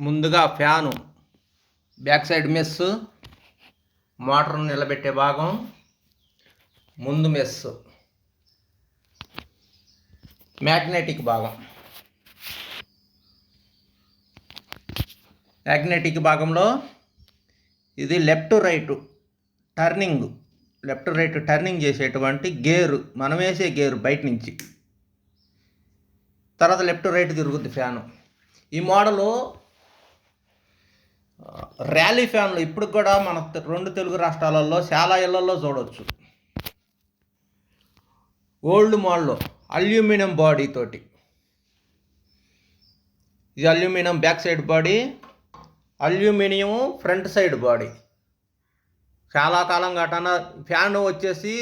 ముందుగా fan back side mesh మోటార్ను నిలబెట్టే భాగం ముందు మెస్. మ్యాగ్నెటిక్ భాగం. మ్యాగ్నెటిక్ భాగంలో ఇది left right turning. Left right turning చేసేటువంటి గేరు మనం వేసే గేరు బయట నుంచి. తర్వాత లెఫ్ట్ రైట్ తిరుగుద్ది ఫ్యాను. ఈ మోడలు ర్యాలీ ఫ్యాన్లు ఇప్పుడు కూడా మన రెండు తెలుగు రాష్ట్రాలలో చాలా ఇళ్ళలో చూడవచ్చు ఓల్డ్ మోడల్ అల్యూమినియం బాడీ తోటి. ఇది aluminium back side body aluminium front side body. చాలా కాలం గటాన ఫ్యాన్ వచ్చేసి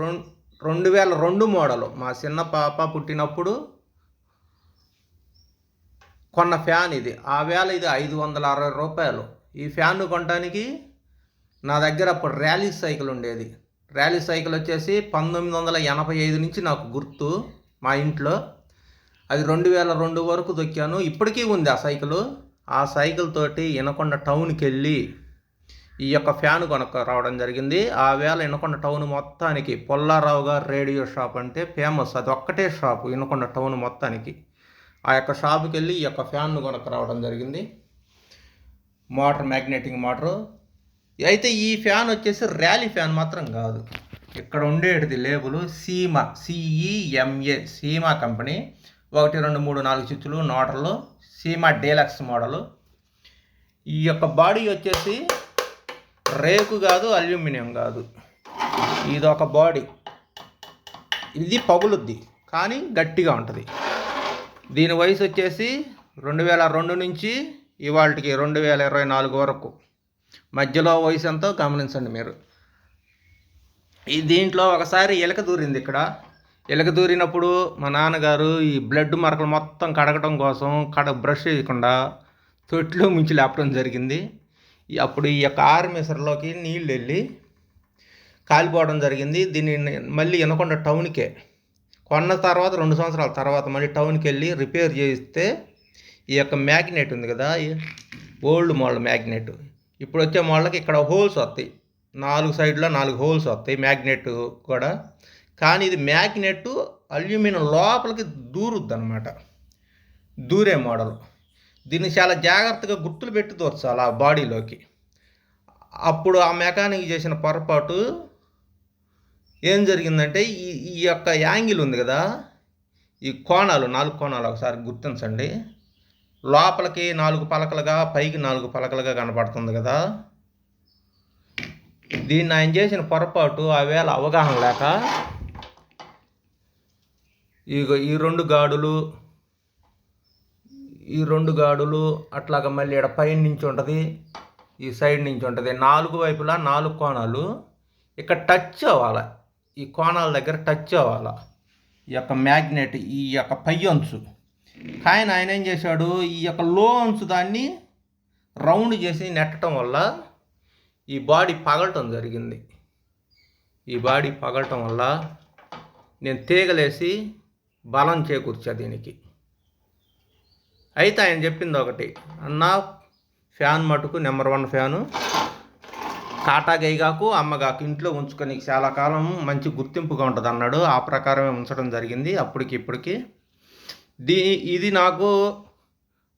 రెండు రెండు వేల రెండు మోడలు. మా చిన్న పాప పుట్టినప్పుడు కొన్న ఫ్యాన్ ఇది. ఆ వేళ ఇది ఐదు వందల అరవై రూపాయలు. ఈ ఫ్యాన్ కొనడానికి నా దగ్గర అప్పుడు ర్యాలీ సైకిల్ ఉండేది. ర్యాలీ సైకిల్ వచ్చేసి పంతొమ్మిది వందల ఎనభై ఐదు నుంచి నాకు గుర్తు మా ఇంట్లో. అది రెండు వేల రెండు వరకు దొక్కాను. ఇప్పటికీ ఉంది ఆ సైకిల్. ఆ సైకిల్ తోటి ఇనకొండ టౌన్కి వెళ్ళి ఈ యొక్క ఫ్యాన్ కొనక రావడం జరిగింది. ఆ వేళ ఇనకొండ టౌన్ మొత్తానికి పొల్లారావు గారు రేడియో షాప్ అంటే ఫేమస్. అది ఒక్కటే షాపు ఇనకొండ టౌన్ మొత్తానికి. ఆ యొక్క షాపుకి వెళ్ళి ఈ యొక్క ఫ్యాన్ను కొనక రావడం జరిగింది. Motor magnetic motor. అయితే ఈ ఫ్యాన్ వచ్చేసి ర్యాలీ ఫ్యాన్ మాత్రం కాదు. ఇక్కడ ఉండేటిది label Cema CEMA Cema company. ఒకటి రెండు మూడు నాలుగు స్విచ్లు నోటర్లు సీమా డీలక్స్ మోడలు. ఈ యొక్క బాడీ వచ్చేసి రేకు కాదు అల్యూమినియం కాదు. ఇది ఒక బాడీ. ఇది పగులుద్ది కానీ గట్టిగా ఉంటుంది. దీని వయసు వచ్చేసి రెండు వేల రెండు నుంచి ఇవాళకి రెండు వేల ఇరవై నాలుగు వరకు. మధ్యలో వయసు ఎంతో గమనించండి మీరు. ఈ దీంట్లో ఒకసారి ఎలక దూరింది ఇక్కడ. ఎలక దూరినప్పుడు మా నాన్నగారు ఈ బ్లడ్ మరకలు మొత్తం కడగటం కోసం కడ బ్రష్ చేయకుండా తొట్టిలో ముంచి లేపడం జరిగింది. అప్పుడు ఈ యొక్క ఆర్మేసర్లోకి నీళ్ళు వెళ్ళి కాలిపోవడం జరిగింది. దీన్ని మళ్ళీ వినకుండా టౌన్కే కొన్న తర్వాత రెండు సంవత్సరాల తర్వాత మళ్ళీ టౌన్కి వెళ్ళి రిపేర్ చేయిస్తే ఈ యొక్క మ్యాగ్నెట్ ఉంది కదా ఓల్డ్ మోడల్ మ్యాగ్నెట్. ఇప్పుడు వచ్చే మోడల్కి ఇక్కడ హోల్స్ వస్తాయి. నాలుగు సైడ్లో నాలుగు హోల్స్ వస్తాయి మ్యాగ్నెట్ కూడా. కానీ ఇది మ్యాగ్నెట్ అల్యూమినియం లోపలికి దూరుద్ది అనమాట దూరే మోడల్. దీన్ని చాలా జాగ్రత్తగా గుర్తులు పెట్టి దూర్చాలి ఆ బాడీలోకి. అప్పుడు ఆ మెకానిక్ చేసిన పొరపాటు ఏం జరిగిందంటే ఈ ఈ యొక్క యాంగిల్ ఉంది కదా ఈ కోణాలు నాలుగు కోణాలు ఒకసారి గుర్తించండి. లోపలికి నాలుగు పలకలుగా పైకి నాలుగు పలకలుగా కనపడుతుంది కదా. దీన్ని ఆయన చేసిన పొరపాటు ఆ వేళ అవగాహన లేక ఈ ఈ రెండు గాడులు ఈ రెండు గాడులు అట్లాగా మళ్ళీ ఇక్కడ పైన నుంచి ఉంటుంది ఈ సైడ్ నుంచి ఉంటుంది. నాలుగు వైపులా నాలుగు కోణాలు ఇక్కడ టచ్ అవ్వాలి. ఈ కోణాల దగ్గర టచ్ అవ్వాలి? ఈ యొక్క మ్యాగ్నెట్ ఈ యొక్క పై అంచు. కానీ ఆయన ఏం చేశాడు? ఈ యొక్క లో అంచు దాన్ని రౌండ్ చేసి నెట్టడం వల్ల ఈ బాడీ పగలటం జరిగింది. ఈ బాడీ పగలటం వల్ల నేను తీగలేసి బలం చేకూర్చా దీనికి. అయితే ఆయన చెప్పింది ఒకటి అన్న ఫ్యాన్ మటుకు నెంబర్ వన్ ఫ్యాను కాటా గైగాకు అమ్మగాకు ఇంట్లో ఉంచుకొని చాలా కాలం మంచి గుర్తింపుగా ఉంటుంది అన్నాడు. ఆ ప్రకారమే ఉంచడం జరిగింది. అప్పటికి ఇప్పటికి. దీ ఇది నాకు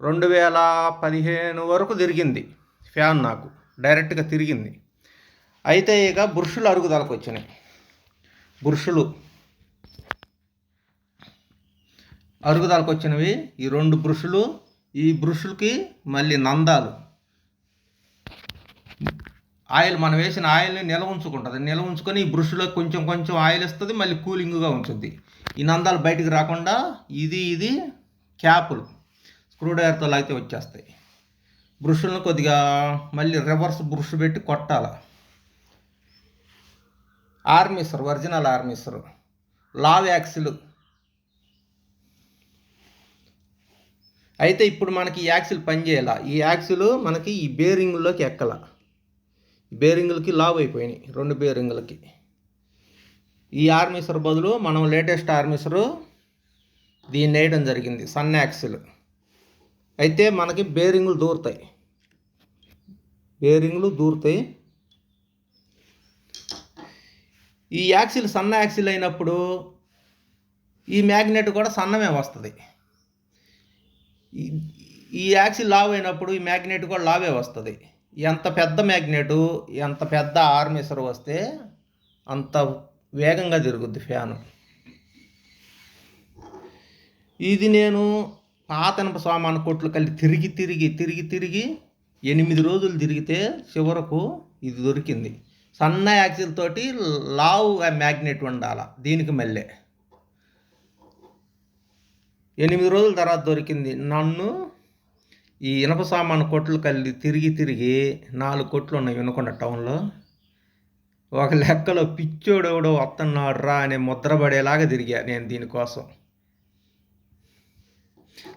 రెండు వేల పదిహేను వరకు తిరిగింది. ఫ్యాన్ నాకు. డైరెక్ట్గా తిరిగింది. అయితే ఇక బురుషులు అరుగుదలకు వచ్చినాయి. బురుషులు. అరుగుదలకు వచ్చినవి ఈ రెండు బ్రుషులు. ఈ బ్రుషులకి మళ్ళీ నందాలు. ఆయిల్ మనం వేసిన ఆయిల్ని నిల్వ ఉంచుకుంటుంది. నిల్వ ఉంచుకొని ఈ బ్రుష్లో కొంచెం కొంచెం ఆయిల్ ఇస్తుంది మళ్ళీ కూలింగ్గా ఉంచుద్ది. ఈ నందాలు బయటికి రాకుండా ఇది ఇది క్యాపులు స్క్రూడ్రైవర్తో లాగితే వచ్చేస్తాయి. బ్రష్లను కొద్దిగా మళ్ళీ రివర్స్ బ్రుష్ పెట్టి కొట్టాలి. ఆర్మీసర్ ఒరిజినల్ ఆర్మీసర్ లావ్ యాక్సిల్. అయితే ఇప్పుడు మనకి ఈ యాక్సిల్ పనిచేయాల? ఈ యాక్సిల్ మనకి ఈ బేరింగ్లోకి ఎక్కల. బేరింగ్లకి లావ్ అయిపోయినాయి రెండు బేరింగులకి. ఈ ఆర్మిసర్ బదులు మనం లేటెస్ట్ ఆర్మిసరు దీన్ని వేయడం జరిగింది సన్ యాక్సిల్. అయితే మనకి బేరింగులు దూరుతాయి. బేరింగ్లు దూరుతాయి. ఈ యాక్సిల్ సన్న యాక్సిల్ అయినప్పుడు ఈ మ్యాగ్నెట్ కూడా సన్నమే వస్తుంది. ఈ- ఈ యాక్సిల్ లావ్ అయినప్పుడు ఈ మ్యాగ్నెట్ కూడా లావే వస్తుంది. ఎంత పెద్ద మ్యాగ్నెట్ ఎంత పెద్ద ఆర్మేసర్ వస్తే అంత వేగంగా తిరుగుద్ది ఫ్యాను. ఇది నేను పాతనప సామాను కొట్లు కలిసి తిరిగి తిరిగి తిరిగి తిరిగి ఎనిమిది రోజులు తిరిగితే చివరకు ఇది దొరికింది. సన్న యాక్సిల్ తోటి లావు మ్యాగ్నెట్ ఉండాల దీనికి మళ్ళీ. ఎనిమిది రోజుల తర్వాత దొరికింది. నన్ను ఈ ఇనప సామాను కొట్లు కళ్ళి తిరిగి తిరిగి నాలుగు కొట్లు ఉన్నాయి వినకొండ టౌన్లో. ఒక లెక్కలో పిచ్చోడెవడో వస్తున్నాడు రా అనే ముద్రపడేలాగా తిరిగా నేను దీనికోసం.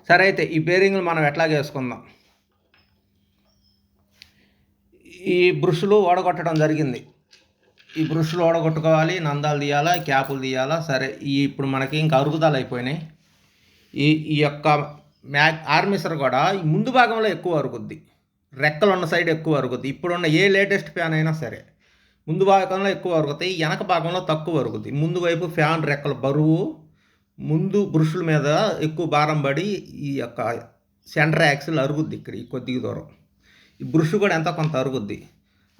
సరే అయితే ఈ బేరింగ్లు మనం ఎట్లా వేసుకుందాం. ఈ బ్రష్లు ఓడగొట్టడం జరిగింది. ఈ బ్రష్లు ఓడగొట్టుకోవాలి నందాలు తీయాలా క్యాపులు తీయాలా సరే ఈ ఇప్పుడు మనకి ఇంకా అరుగుదల అయిపోయినాయి. ఈ ఈ యొక్క మ్యాగ్ ఆర్మిసర్ కూడా ఈ ముందు భాగంలో ఎక్కువ అరుగుద్ది. రెక్కలు ఉన్న సైడ్ ఎక్కువ అరుగుద్ది. ఇప్పుడున్న ఏ లేటెస్ట్ ఫ్యాన్ అయినా సరే ముందు భాగంలో ఎక్కువ అరుగుతాయి. వెనక భాగంలో తక్కువ అరుగుద్ది. ముందు వైపు ఫ్యాన్ రెక్కల బరువు ముందు బ్రుషుల మీద ఎక్కువ భారం పడి ఈ యొక్క సెంటర్ యాక్సిల్ అరుగుద్ది ఇక్కడ ఈ కొద్దిగా దూరం. ఈ బ్రుష్ కూడా ఎంత కొంత అరుగుద్ది.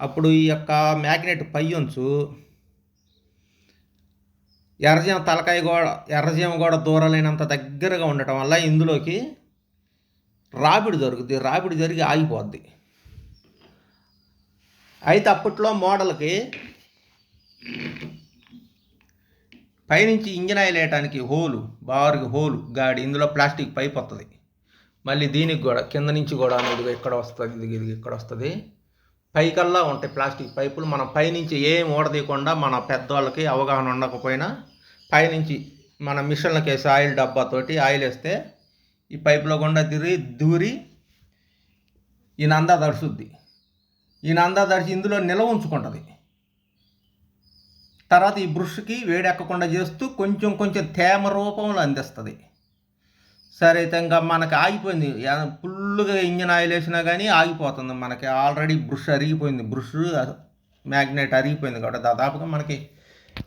అప్పుడు ఈ యొక్క మ్యాగ్నెట్ పై ఉంచు ఎర్రజీమ తలకాయ గోడ ఎర్రజీమ కూడా దూరలేనంత దగ్గరగా ఉండటం వల్ల ఇందులోకి రాపిడి దొరుకుతుంది రాపిడి జరిగి ఆగిపోద్ది. అయితే అప్పట్లో మోడల్కి పైనుంచి ఇంజిన్ ఆయిల్ వేయటానికి హోలు బారుకి హోలు గాడి ఇందులో ప్లాస్టిక్ పైప్ వస్తుంది మళ్ళీ దీనికి కూడా కింద నుంచి కూడా అనేది ఇక్కడ వస్తుంది ఇది ఇక్కడ వస్తుంది. పైకల్లా ఉంటాయి ప్లాస్టిక్ పైపులు. మనం పైనుంచి ఏం ఓడదీయకుండా మన పెద్దవాళ్ళకి అవగాహన ఉండకపోయినా పైనుంచి మన మిషన్లకి వేసి ఆయిల్ డబ్బాతోటి ఆయిల్ వేస్తే ఈ పైపులో గుండా తిరిగి దూరి ఈ నందా దడుచుద్ది ఈ నందా దడిచి ఇందులో నిల్వ ఉంచుకుంటుంది. తర్వాత ఈ బ్రష్కి వేడెక్కకుండా చేస్తూ కొంచెం కొంచెం తేమ రూపంలో అందిస్తుంది. సరే అయితే ఇంకా మనకి ఆగిపోయింది. ఫుల్గా ఇంజిన్ ఆయిల్ వేసినా కానీ ఆగిపోతుంది. మనకి ఆల్రెడీ బ్రష్ అరిగిపోయింది. బ్రష్ మ్యాగ్నెట్ అరిగిపోయింది కాబట్టి దాదాపుగా మనకి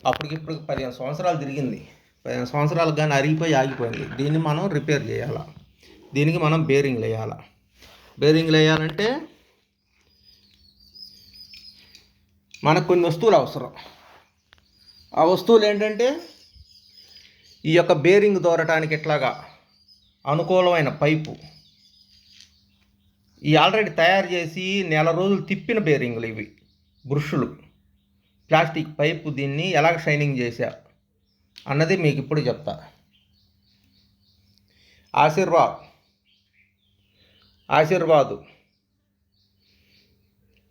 అప్పటికిప్పుడు పదిహేను సంవత్సరాలు తిరిగింది. పదిహేను సంవత్సరాలు కానీ అరిగిపోయి ఆగిపోయింది. దీన్ని మనం రిపేర్ చేయాలి? దీనికి మనం బేరింగ్లు వేయాలి? బేరింగ్లు వేయాలంటే మనకు కొన్ని వస్తువులు అవసరం. ఆ వస్తువులు ఏంటంటే ఈ యొక్క బేరింగ్ దూరటానికి ఇట్లాగా అనుకూలమైన పైపు. ఈ ఆల్రెడీ తయారు చేసి నెల రోజులు తిప్పిన బేరింగ్లు ఇవి బ్రుషులు. ప్లాస్టిక్ పైపు దీన్ని ఎలాగ షైనింగ్ చేశా అన్నది మీకు ఇప్పుడు చెప్తా. ఆశీర్వాద్. ఆశీర్వాదు.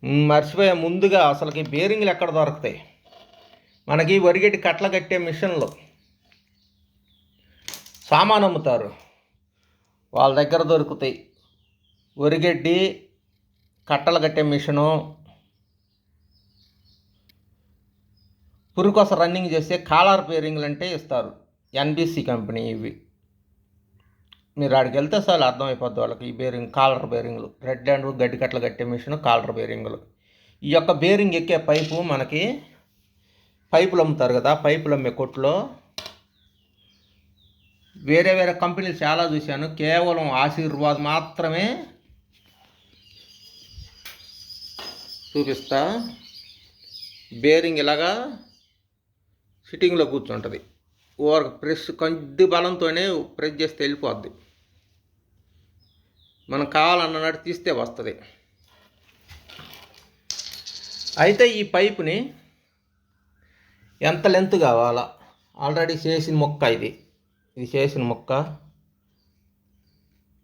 మర్చిపోయే ముందుగా అసలుకి బేరింగ్లు ఎక్కడ దొరుకుతాయి? మనకి వరిగడ్డి కట్ల కట్టే మిషన్లు. సామాన్ అమ్ముతారు. వాళ్ళ దగ్గర దొరుకుతాయి. వరిగడ్డి కట్టలు కట్టే మిషను పురుకొస రన్నింగ్ చేసే కాలర్ బేరింగ్లు అంటే ఇస్తారు. ఎన్బిసి కంపెనీ ఇవి. మీరు ఆడికి వెళ్తే సార్ అర్థమైపోద్ది వాళ్ళకి ఈ బేరింగ్ కాలర్ బేరింగ్లు. రెడ్ అండ్ గడ్డి కట్టలు కట్టే మిషన్ కాలర్ బేరింగ్లు. ఈ యొక్క బేరింగ్ ఎక్కే పైపు మనకి పైపులు అమ్ముతారు కదా పైపులు అమ్మే కొట్లో వేరే వేరే కంపెనీలు చాలా చూశాను. కేవలం ఆశీర్వాద్ మాత్రమే చూపిస్తా. బేరింగ్ ఇలాగా సిట్టింగ్లో కూర్చుంటుంది. ఓవర్ ప్రెస్ కొద్ది బలంతోనే ప్రెస్ చేస్తే వెళ్ళిపోద్ది. మనం కావాలన్నట్టు తీస్తే వస్తుంది. అయితే ఈ పైపుని ఎంత లెంత్ కావాలా? ఆల్రెడీ చేసిన మొక్క ఇది. ఇది చేసిన ముక్క.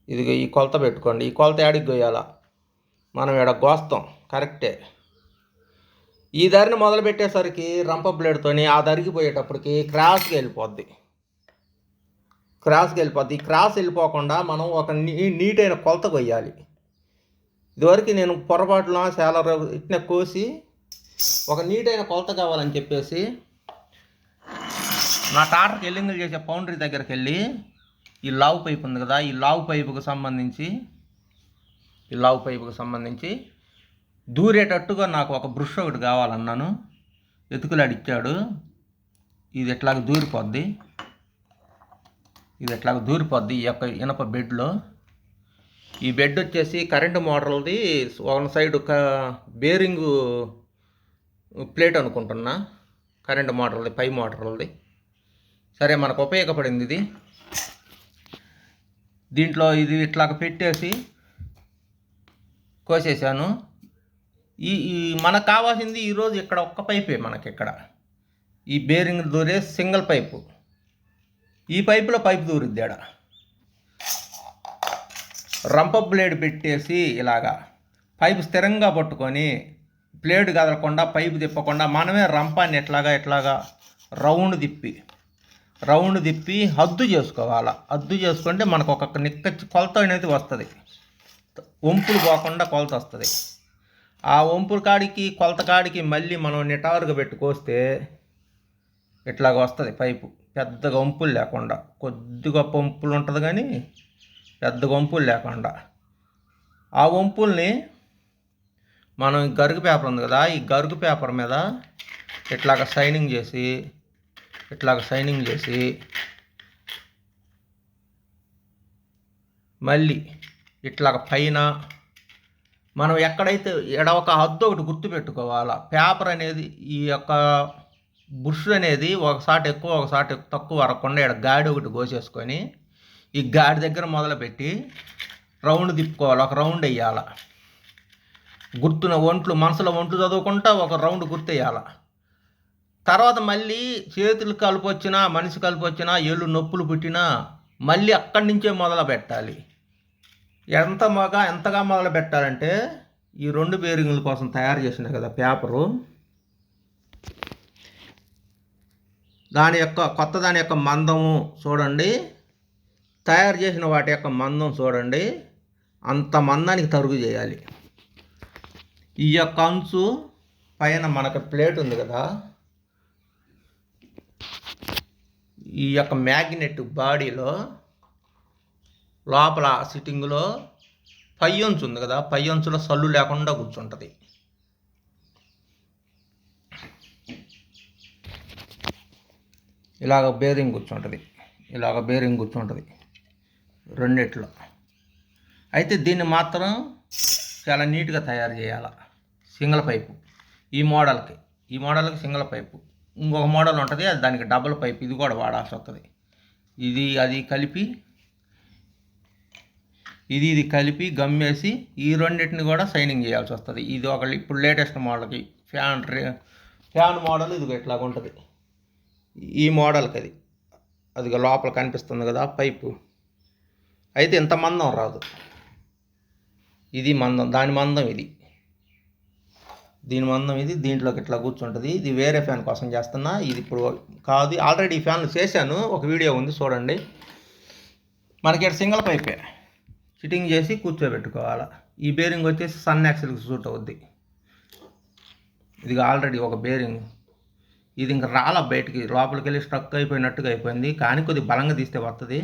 ఇది ఈ కొలత పెట్టుకోండి. ఈ కొలత యాడికి కొయ్యాలా మనం ఇక్కడ కోస్తాం కరెక్టే. ఈ దారిని మొదలు పెట్టేసరికి రంప బ్లేడ్తోని ఆ దరికి పోయేటప్పటికి క్రాస్కి వెళ్ళిపోద్ది. క్రాస్కి వెళ్ళిపోద్ది. ఈ క్రాస్ వెళ్ళిపోకుండా మనం ఒక నీ నీటైన కొలత కొయ్యాలి ఇదివరకు నేను పొరపాటున చాలా రోజు ఇట్నే కోసి ఒక నీటైన కొలత కావాలని చెప్పేసి నా టాటర్ ఎల్లింగులు చేసే పౌండరీ దగ్గరికి వెళ్ళి ఈ లావు పైపు ఉంది కదా ఈ లావు పైపుకు సంబంధించి ఈ లావు పైపుకు సంబంధించి దూరేటట్టుగా నాకు ఒక బ్రష్ ఒకటి కావాలన్నాను. ఎతుకులాడి ఇచ్చాడు. ఇది ఎట్లాగ దూరిపోద్ది? ఇది ఎట్లాగ దూరిపోద్ది ఈ యొక్క ఇనప బెడ్లో? ఈ బెడ్ వచ్చేసి కరెంటు మోటార్లది వన్ సైడ్ ఒక బేరింగ్ ప్లేట్ అనుకుంటున్నా. కరెంటు మోటార్లది పై మోటార్లది. సరే మనకు ఉపయోగపడింది ఇది. దీంట్లో ఇది ఇట్లాగ పెట్టేసి కోసేసాను. ఈ ఈ మనకు కావాల్సింది ఈరోజు ఇక్కడ ఒక్క పైపే మనకి ఇక్కడ. ఈ బేరింగ్ దూరే సింగిల్ పైపు ఈ పైపులో పైపు దూరిద్ది ఆడ. రంప బ్లేడ్ పెట్టేసి ఇలాగా పైపు స్థిరంగా పట్టుకొని బ్లేడ్ కదలకుండా పైపు తిప్పకుండా మనమే రంపాన్ని ఎట్లాగా ఎట్లాగా రౌండ్ తిప్పి రౌండ్ తిప్పి హద్దు చేసుకోవాలి. హద్దు చేసుకుంటే మనకు ఒక నిక్క కొలత అనేది వస్తుంది. వంపులు పోకుండా కొలత వస్తుంది. ఆ వంపుల కాడికి కొలత కాడికి మళ్ళీ మనం నిటారుగా పెట్టుకొస్తే ఇట్లాగ వస్తుంది పైపు. పెద్దగా వంపులు లేకుండా. కొద్దిగా పంపులు ఉంటుంది కానీ పెద్ద వంపులు లేకుండా. ఆ వంపుల్ని మనం ఈ గరుగు పేపర్ ఉంది కదా ఈ గరుగు పేపర్ మీద ఇట్లాగ సైనింగ్ చేసి ఇట్లాగ సైనింగ్ చేసి మళ్ళీ ఇట్లాగ పైన మనం ఎక్కడైతే ఎడ ఒక హద్దు ఒకటి గుర్తుపెట్టుకోవాలా? పేపర్ అనేది ఈ యొక్క బుష్ అనేది ఒకసారి ఎక్కువ ఒకసారి తక్కువ వరకుండా ఇక్కడ గాడి ఒకటి కోసేసుకొని ఈ గాడి దగ్గర మొదలుపెట్టి రౌండ్ తిప్పుకోవాలి. ఒక రౌండ్ వేయాల. గుర్తున ఒంట్లు మనసులో ఒంట్లు చదువుకుంటా ఒక రౌండ్ గుర్తు వేయాల. తర్వాత మళ్ళీ చేతులు కలుపు వచ్చినా మనిషి కలుపు వచ్చినా ఏళ్ళు నొప్పులు పుట్టినా మళ్ళీ అక్కడి నుంచే మొదలు పెట్టాలి. ఎంత మగ ఎంతగా మొదలు పెట్టాలంటే ఈ రెండు బేరింగ్ల కోసం తయారు చేసిన కదా పేపరు. దాని యొక్క కొత్త దాని యొక్క మందము చూడండి. తయారు చేసిన వాటి యొక్క మందం చూడండి. అంత మందానికి తరుగు చేయాలి. ఈ యొక్క అంచు పైన మనకు ప్లేట్ ఉంది కదా. ఈ యొక్క మ్యాగ్నెట్ బాడీలో లోపల సిట్టింగ్లో పై అంచు ఉంది కదా పై అంచులో సల్లు లేకుండా కూర్చుంటుంది. ఇలాగ బేరింగ్ కూర్చుంటుంది ఇలాగ బేరింగ్ కూర్చుంటుంది రెండిట్లో. అయితే దీన్ని మాత్రం చాలా నీట్గా తయారు చేయాలి సింగిల్ పైపు. ఈ మోడల్కి ఈ మోడల్కి సింగిల్ పైపు. ఇంకొక మోడల్ ఉంటుంది అది దానికి డబుల్ పైప్ ఇది కూడా వాడాల్సి వస్తుంది. ఇది అది కలిపి ఇది ఇది కలిపి గమ్మేసి ఈ రెండింటిని కూడా సైనింగ్ చేయాల్సి వస్తుంది. ఇది ఒక ఇప్పుడు లేటెస్ట్ మోడల్కి ఫ్యాన్ రే ఫ్యాన్ మోడల్ ఇది ఇట్లాగ ఉంటుంది. ఈ మోడల్కి అది. అది లోపల కనిపిస్తుంది కదా పైపు అయితే ఇంత మందం రాదు. ఇది మందం దాని మందం ఇది. దీని మందం ఇది దీంట్లోకి ఇట్లా కూర్చుంటుంది. ఇది వేరే ఫ్యాన్ కోసం చేస్తున్నా. ఇది ఇప్పుడు కాదు ఆల్రెడీ ఈ ఫ్యాన్లు చేశాను. ఒక వీడియో ఉంది చూడండి. మనకి ఇక్కడ సింగిల్ పైపే. ఫిట్టింగ్ చేసి కూర్చోబెట్టుకోవాలి. ఈ బేరింగ్ వచ్చేసి సన్ యాక్సిల్కి సూట్ అవుద్ది. ఇది ఆల్రెడీ ఒక బేరింగ్. ఇది ఇంకా రాల బయటికి. లోపలికి వెళ్ళి స్ట్రక్ అయిపోయినట్టుగా అయిపోయింది. కానీ కొద్దిగా బలంగా తీస్తే వస్తుంది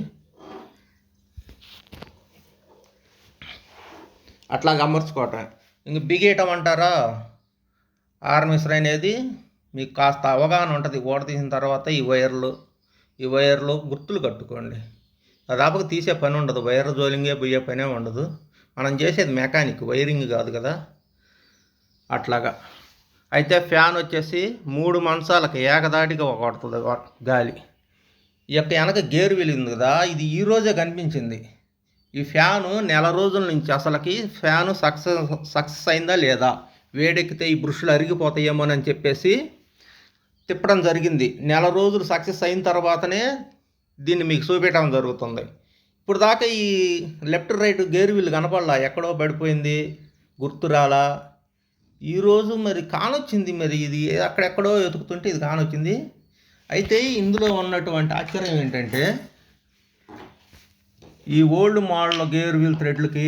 అట్లా అమర్చుకోవటం ఇంక బిగేయటం అంటారా? ఆర్మిసర్ అనేది మీకు కాస్త అవగాహన ఉంటుంది. ఓడ తీసిన తర్వాత ఈ వైర్లు ఈ వైర్లు గుర్తులు కట్టుకోండి. దాదాపుగా తీసే పని ఉండదు. వైర్ జోలింగే పోయే పనే ఉండదు. మనం చేసేది మెకానిక్ వైరింగ్ కాదు కదా. అట్లాగా. అయితే ఫ్యాన్ వచ్చేసి మూడు మంచాలకు ఏకదాటిగా కొడుతుంది గాలి. ఈ యొక్క వెనక గేరు వెళ్ళింది కదా. ఇది ఈ రోజే కనిపించింది. ఈ ఫ్యాను నెల రోజుల నుంచి అసలుకి ఫ్యాను సక్సెస్ సక్సెస్ అయిందా లేదా? వేడెక్కితే ఈ బ్రుషులు అరిగిపోతాయేమోనని చెప్పేసి తిప్పడం జరిగింది. నెల రోజులు సక్సెస్ అయిన తర్వాతనే దీన్ని మీకు చూపెట్టడం జరుగుతుంది. ఇప్పుడు దాకా ఈ లెఫ్ట్ రైట్ గేర్ వీల్ కనపడలా? ఎక్కడో పడిపోయింది. గుర్తురాలా ఈరోజు మరి కానొచ్చింది మరి ఇది. అక్కడెక్కడో వెతుకుతుంటే ఇది కానొచ్చింది. అయితే ఇందులో ఉన్నటువంటి ఆశ్చర్యం ఏంటంటే ఈ ఓల్డ్ మోడల్ గేర్ వీల్ థ్రెడ్లకి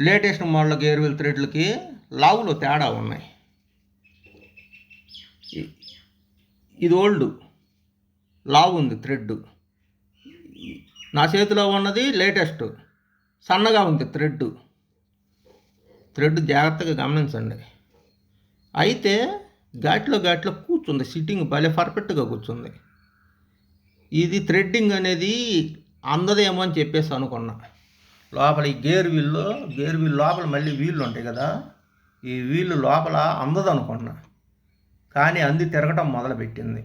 లేటెస్ట్ మోడల్ గేర్ వీల్ థ్రెడ్లకి లావులో తేడా ఉన్నాయి. ఇది ఓల్డ్. లావు ఉంది థ్రెడ్. నా చేతిలో ఉన్నది లేటెస్ట్. సన్నగా ఉంది థ్రెడ్. థ్రెడ్ జాగ్రత్తగా గమనించండి. అయితే ఘాట్లో ఘాట్లో కూర్చుంది. సిట్టింగ్ భలే పర్ఫెక్ట్గా కూర్చుంది. ఇది థ్రెడ్డింగ్ అనేది అందదేమో అని చెప్పేసి అనుకున్నా. లోపల ఈ గేర్ వీల్లో గేర్ వీల్ లోపల మళ్ళీ వీళ్ళు ఉంటాయి కదా ఈ వీళ్ళు లోపల అందదు అనుకున్నా కానీ అంది తిరగటం మొదలుపెట్టింది.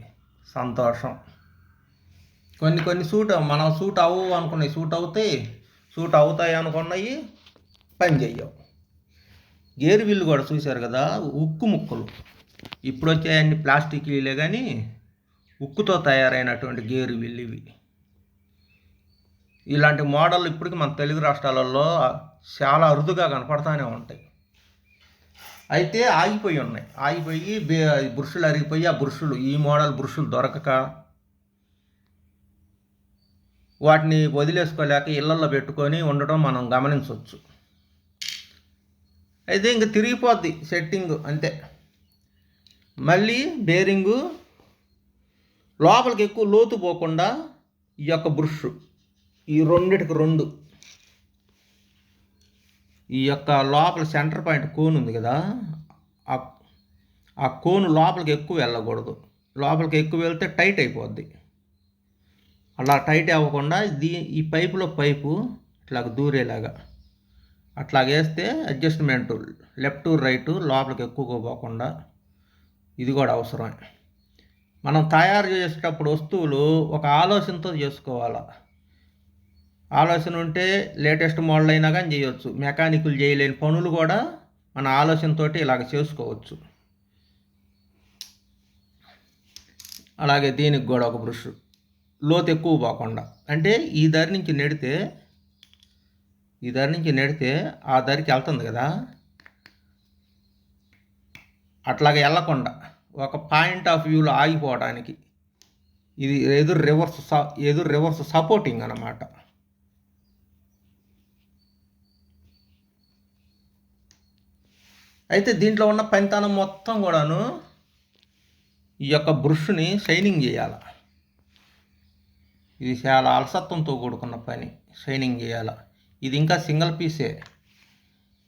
సంతోషం. కొన్ని కొన్ని సూట్ మనం సూట్ అవ్వు అనుకున్నాయి సూట్ అవుతాయి సూట్ అవుతాయి అనుకున్నాయి పని చెయ్యవు. గేర్ వీళ్ళు కూడా చూశారు కదా ఉక్కు ముక్కలు. ఇప్పుడు వచ్చాయన్ని ప్లాస్టిక్ వీలే కానీ ఉక్కుతో తయారైనటువంటి గేరు వీళ్ళు ఇవి. ఇలాంటి మోడల్ ఇప్పటికీ మన తెలుగు రాష్ట్రాలలో చాలా అరుదుగా కనపడతానే ఉంటాయి. అయితే ఆగిపోయి ఉన్నాయి. ఆగిపోయి బే బురుషులు అరిగిపోయి ఆ బురుషులు ఈ మోడల్ బురుషులు దొరకక వాటిని వదిలేసుకోలేక ఇళ్ళలో పెట్టుకొని ఉండటం మనం గమనించవచ్చు. అయితే ఇంక తిరిగిపోద్ది సెట్టింగ్ అంతే. మళ్ళీ బేరింగు లోపలికి ఎక్కువ లోతు పోకుండా ఈ యొక్క బ్రుష్ ఈ రెండిటికి రెండు. ఈ యొక్క లోపల సెంటర్ పాయింట్ కోన్ ఉంది కదా ఆ- ఆ కోను లోపలికి ఎక్కువ వెళ్ళకూడదు. లోపలికి ఎక్కువ వెళ్తే టైట్ అయిపోద్ది. అలా టైట్ అవ్వకుండా దీ ఈ పైపులో పైపు ఇట్లా దూరేలాగా. అట్లా వేస్తే అడ్జస్ట్మెంట్ లెఫ్ట్ రైట్ లోపలికి ఎక్కువగా పోకుండా ఇది కూడా అవసరమే. మనం తయారు చేసేటప్పుడు వస్తువులు ఒక ఆలోచనతో చేసుకోవాలి? ఆలోచన ఉంటే లేటెస్ట్ మోడల్ అయినా కానీ చేయొచ్చు. మెకానికులు చేయలేని పనులు కూడా మన ఆలోచనతోటి ఇలాగ చేసుకోవచ్చు. అలాగే దీనికి కూడా ఒక బ్రష్. లోతు ఎక్కువ పోకుండా. అంటే ఈ దారి నుంచి నెడితే ఈ దారి నుంచి నెడితే ఆ దారికి వెళ్తుంది కదా. అట్లాగే వెళ్ళకుండా ఒక పాయింట్ ఆఫ్ వ్యూలో ఆగిపోవడానికి ఇది ఎదురు రివర్స్ స- ఎదురు రివర్స్ సపోర్టింగ్ అన్నమాట. అయితే దీంట్లో ఉన్న పనితనం మొత్తం కూడాను ఈ యొక్క బ్రష్ని షైనింగ్ చేయాలి. ఇది చాలా అలసత్వంతో కూడుకున్న పని షైనింగ్ చేయాల. ఇది ఇంకా సింగిల్ పీసే.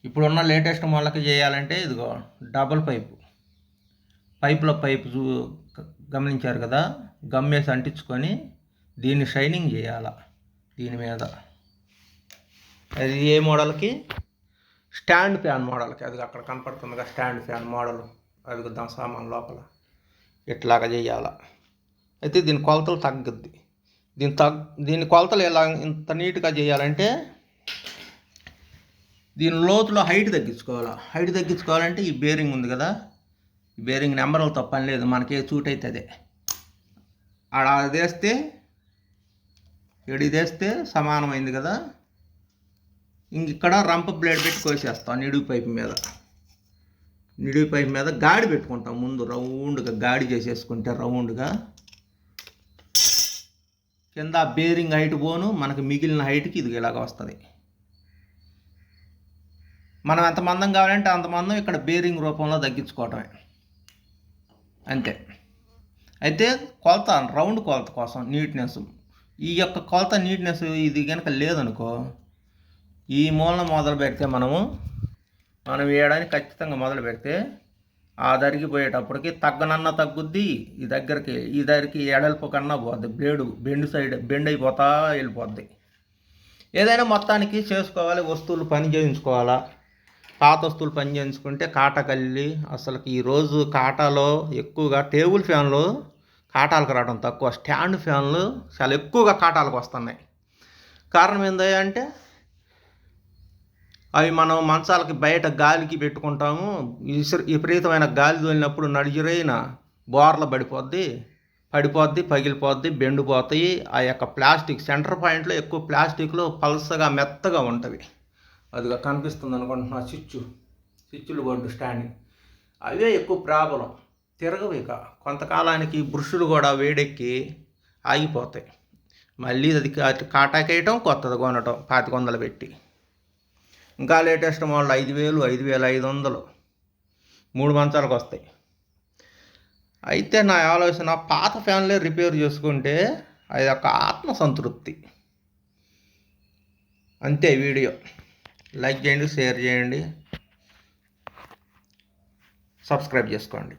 ఇప్పుడున్న లేటెస్ట్ మోడల్కి చేయాలంటే ఇదిగో డబుల్ పైపు. పైపులో పైపు చూ గమనించారు కదా? గమ్మేసి అంటించుకొని దీన్ని షైనింగ్ చేయాలి దీని మీద. అది ఏ మోడల్కి? స్టాండ్ ఫ్యాన్ మోడల్కి. అది అక్కడ కనపడుతుందిగా స్టాండ్ ఫ్యాన్ మోడల్. అది దాని సామాన్ లోపల. ఇట్లాగా చేయాల. అయితే దీని కొలతలు తగ్గుద్ది. దీని తగ్ దీని కొలతలు ఎలా ఇంత నీట్గా చేయాలంటే దీని లోతులో హైట్ తగ్గించుకోవాలి. హైట్ తగ్గించుకోవాలంటే ఈ బేరింగ్ ఉంది కదా. ఈ బేరింగ్ నెంబర్లతో పని లేదు. మనకి ఏ సూట్ అయితే అదే. ఆడ వేస్తే సమానమైంది కదా. ఇక్కడ రంప బ్లేడ్ పెట్టి కోసేస్తాం నిడివి పైపు మీద. నిడివి పైపు మీద గాడి పెట్టుకుంటాం ముందు రౌండ్గా గాడి చేసేసుకుంటే రౌండ్గా. కింద బేరింగ్ హైట్ పోను మనకు మిగిలిన హైట్కి ఇది ఇలాగ వస్తుంది. మనం ఎంత మందం కావాలంటే అంత మందం ఇక్కడ బేరింగ్ రూపంలో తగ్గించుకోవటమే. అంతే. అయితే కొలత రౌండ్ కొలత కోసం నీట్నెస్. ఈ యొక్క కొలత నీట్నెస్ ఇది కనుక లేదనుకో ఈ మూలన మొదలు పెడితే మనము మనం వేయడానికి ఖచ్చితంగా మొదలు పెడితే ఆ దరికి పోయేటప్పటికి తగ్గనన్న తగ్గుద్ది ఈ దగ్గరికి ఈ దగ్గరికి ఎడల్పు కన్నా పోద్ది బ్లేడు బెండ్ సైడ్ బెండ్ అయిపోతా వెళ్ళిపోద్ది. ఏదైనా మొత్తానికి చేసుకోవాలి వస్తువులు పని చేయించుకోవాలా? పాత వస్తువులు పని చేయించుకుంటే కాటకల్లి అసలుకి ఈరోజు కాటాలో ఎక్కువగా టేబుల్ ఫ్యాన్లు కాటాలకు రావడం తక్కువ. స్టాండ్ ఫ్యాన్లు చాలా ఎక్కువగా కాటాలకు వస్తున్నాయి. కారణం ఏంటంటే అంటే అవి మనం మంచాలకి బయట గాలికి పెట్టుకుంటాము. విపరీతమైన గాలి తోలినప్పుడు నడిజరైన బోర్ల పడిపోద్ది పడిపోద్ది పగిలిపోద్ది బెండిపోతాయి. ఆ యొక్క ప్లాస్టిక్ సెంటర్ పాయింట్లో ఎక్కువ ప్లాస్టిక్లో పల్సగా మెత్తగా ఉంటవి. అదిగా కనిపిస్తుంది అనుకుంటున్నా స్విచ్ స్విచ్లు బోర్డు స్టాండింగ్ అవే ఎక్కువ ప్రాబ్లం. తిరగవు ఇక. కొంతకాలానికి బ్రుషులు కూడా వేడెక్కి ఆగిపోతాయి. మళ్ళీ అది కాటాకేయటం కొత్తది కొనటం పాతికొందలు పెట్టి. ఇంకా లేటెస్ట్ మోడల్ ఐదు వేలు ఐదు వేల ఐదు వందలు. మూడు మంచాలకు వస్తాయి. అయితే నా ఆలోచన పాత ఫ్యాన్లే రిపేర్ చేసుకుంటే అది ఒక ఆత్మ సంతృప్తి అంతే వీడియో. లైక్ చేయండి షేర్ చేయండి. సబ్స్క్రైబ్ చేసుకోండి.